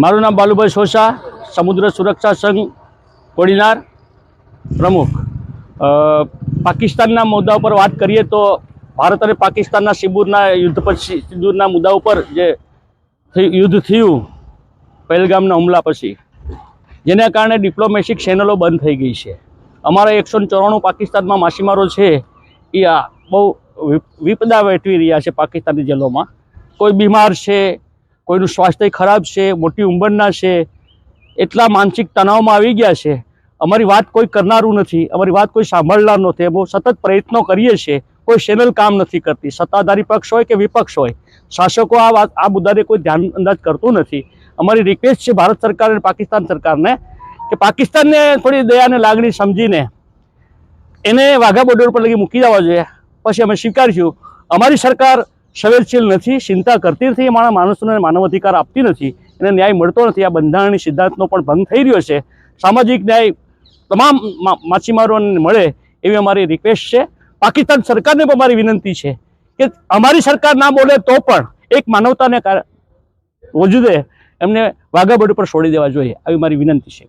મારું નામ બાલુભાઈ સોસા, સમુદ્ર સુરક્ષા સંઘ, કોડીનાર પ્રમુખ. પાકિસ્તાનના મુદ્દા ઉપર વાત કરીએ તો ભારત અને પાકિસ્તાનના સિબુરના યુદ્ધ પછી, સિંદૂરના મુદ્દા ઉપર જે યુદ્ધ થયું, પહેલગામના હુમલા પછી, જેના કારણે ડિપ્લોમેટિક ચેનલો બંધ થઈ ગઈ છે. અમારા એકસો ચોરાણું પાકિસ્તાનમાં માછીમારો છે, એ આ બહુ વિપ- વિપદા વેઠવી રહ્યા છે પાકિસ્તાની જેલોમાં. કોઈ બીમાર છે કોઈનું સ્વાસ્થ્ય ખરાબ છે, મોટી ઉંમરના છે, એટલા માનસિક તણાવમાં આવી ગયા છે. અમારી વાત કોઈ કરનારું નથી, અમારી વાત કોઈ સાંભળનાર નથી. બહુ સતત પ્રયત્નો કરીએ છીએ, કોઈ ચેનલ કામ નથી કરતી. સત્તાધારી પક્ષ હોય કે વિપક્ષ હોય, શાસકો આ વાત, આ મુદ્દાને કોઈ ધ્યાન અંદાજ કરતું નથી. અમારી રિક્વેસ્ટ છે ભારત સરકાર અને પાકિસ્તાન સરકારને કે પાકિસ્તાનને થોડી દયાને લાગણી સમજીને એને વાઘા બોર્ડર પર લગી મૂકી જવા જોઈએ. પછી અમે સ્વીકારીશું. અમારી સરકાર સંવેદનશીલ નથી, ચિંતા કરતી નથી અમારા માણસોને માનવ અધિકાર આપતી નથી, એને ન્યાય મળતો નથી. આ બંધારણની સિદ્ધાંતનો પણ ભંગ થઈ રહ્યો છે. સામાજિક ન્યાય તમામ માછીમારોને મળે એવી અમારી રિક્વેસ્ટ છે. પાકિસ્તાન સરકારને પણ અમારી વિનંતી છે કે અમારી સરકાર ના બોલે તો પણ એક માનવતાને વજુદે એમને વાઘા બોર્ડર પર છોડી દેવા જોઈએ. આવી મારી વિનંતી છે.